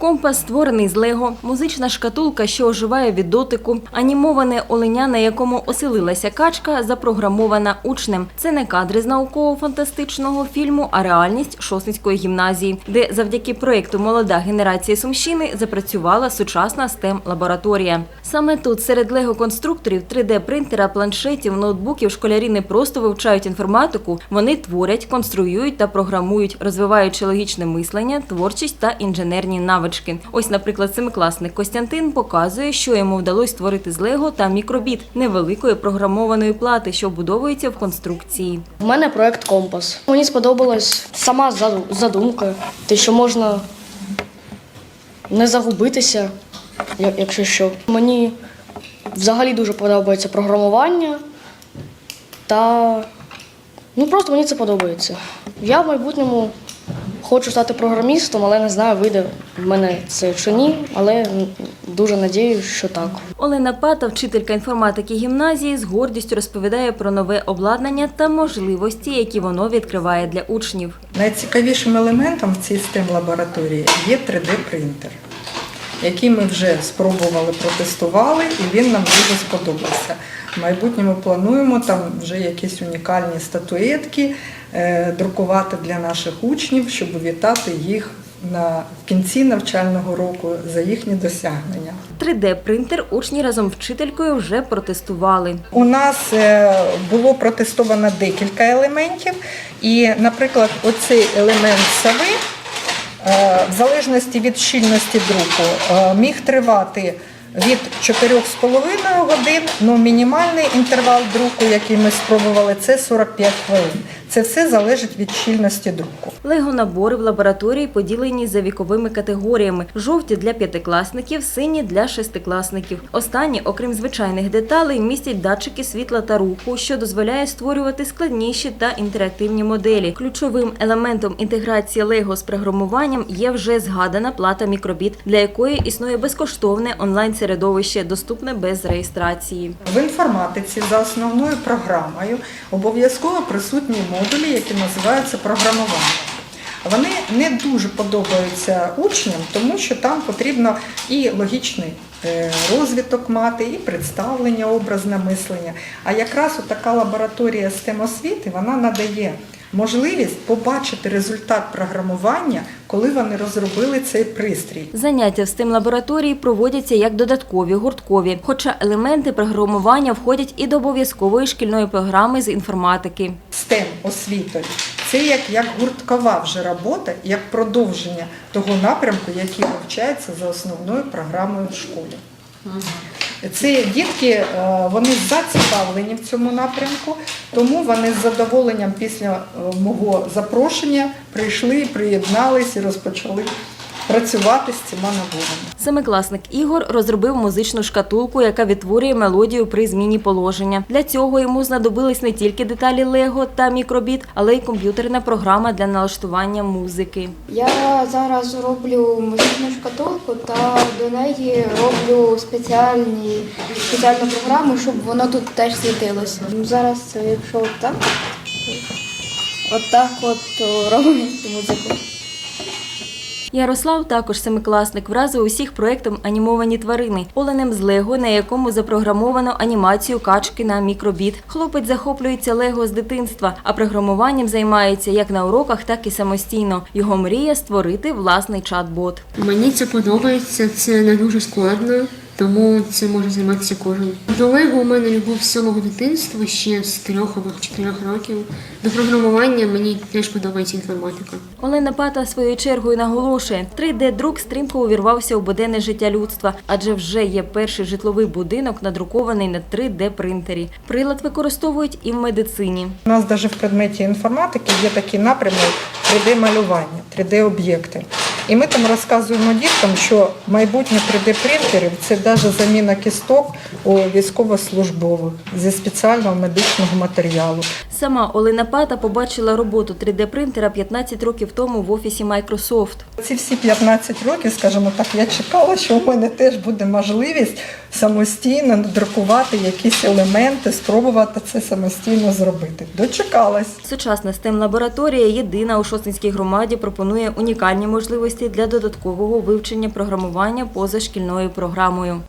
Компас створений з Лего, музична шкатулка, що оживає від дотику, анімоване оленя, на якому оселилася качка, запрограмована учнем. Це не кадри з науково-фантастичного фільму, а реальність Шосницької гімназії, де завдяки проєкту Молода генерація Сумщини запрацювала сучасна stem лабораторія Саме тут, серед лего-конструкторів, 3D-принтера, планшетів, ноутбуків, школярі не просто вивчають інформатику, вони творять, конструюють та програмують, розвиваючи логічне мислення, творчість та інженерні навички. Ось, наприклад, семикласник Костянтин показує, що йому вдалося створити з лего та мікробіт невеликої програмованої плати, що вбудовується в конструкції. У мене проект Компас. Мені сподобалась сама заду- задумка, те, що можна не загубитися, якщо що. Мені взагалі дуже подобається програмування та ну просто мені це подобається. Я в майбутньому хочу стати програмістом, але не знаю, вийде в мене це чи ні, але дуже надіюсь, що так. Олена Пата, вчителька інформатики гімназії, з гордістю розповідає про нове обладнання та можливості, які воно відкриває для учнів. Найцікавішим елементом в цій STEM лабораторії є 3D-принтер, який ми вже спробували, протестували, і він нам дуже сподобався. В майбутньому плануємо там вже якісь унікальні статуетки е, друкувати для наших учнів, щоб вітати їх на в кінці навчального року за їхні досягнення. 3D-принтер учні разом з вчителькою вже протестували. У нас е, було протестовано декілька елементів, і, наприклад, оцей елемент сови, е, в залежності від щільності друку, е, міг тривати від 4,5 годин, ну мінімальний інтервал друку, який ми спробували, це 45 хвилин. Це все залежить від щільності друку. Лего-набори в лабораторії поділені за віковими категоріями: жовті для п'ятикласників, сині для шестикласників. Останні, окрім звичайних деталей, містять датчики світла та руху, що дозволяє створювати складніші та інтерактивні моделі. Ключовим елементом інтеграції Лего з програмуванням є вже згадана плата мікробіт, для якої існує безкоштовне онлайн-середовище, доступне без реєстрації. В інформатиці за основною програмою обов'язково присутні модулі, які називаються програмування. Вони не дуже подобаються учням, тому що там потрібно і логічний е, розвиток мати, і представлення, образне мислення. А якраз така лабораторія STEM освіти вона надає можливість побачити результат програмування, коли вони розробили цей пристрій. Заняття в STEM лабораторії проводяться як додаткові гурткові, хоча елементи програмування входять і до обов'язкової шкільної програми з інформатики. STEM освітою. Це як, як гурткова вже робота, як продовження того напрямку, який вивчається за основною програмою в школі. Ці дітки е, вони зацікавлені в цьому напрямку, тому вони з задоволенням після е, мого запрошення прийшли, приєдналися і розпочали працювати з цими наборами. Семикласник Ігор розробив музичну шкатулку, яка відтворює мелодію при зміні положення. Для цього йому знадобились не тільки деталі Лего та мікробіт, але й комп'ютерна програма для налаштування музики. Я зараз роблю музичну шкатулку та до неї роблю спеціальні спеціальну програму, щоб воно тут теж світилося. Ну, Зараз, е, якщо так, от от робимо цю музику. Ярослав, також семикласник, вразив усіх проєктом анімовані тварини, оленем з Лего, на якому запрограмовано анімацію качки на мікробіт. Хлопець захоплюється Лего з дитинства, а програмуванням займається як на уроках, так і самостійно. Його мрія створити власний чат-бот. Мені це подобається, це не дуже складно, тому це може займатися кожен. До Лего у мене любов з самого дитинства, ще з трьох або чотирьох років. До програмування мені теж подобається інформатика. Олена Пата своєю чергою наголошує, 3D-друк стрімко увірвався у буденне життя людства, адже вже є перший житловий будинок, надрукований на 3D-принтері. Прилад використовують і в медицині. У нас навіть в предметі інформатики є такий напрямок 3D-малювання, 3D-об'єкти. І ми там розказуємо діткам, що майбутнє 3D-принтерів це навіть заміна кісток у військовослужбових зі спеціального медичного матеріалу. Сама Олена Пата побачила роботу 3D-принтера 15 років тому в офісі Microsoft. Ці всі 15 років, скажімо так, я чекала, що у мене теж буде можливість самостійно надрукувати якісь елементи, спробувати це самостійно зробити. Дочекалась. Сучасна STEM-лабораторія єдина у Шостинській громаді пропонує унікальні можливості можливості для додаткового вивчення програмування поза шкільною програмою.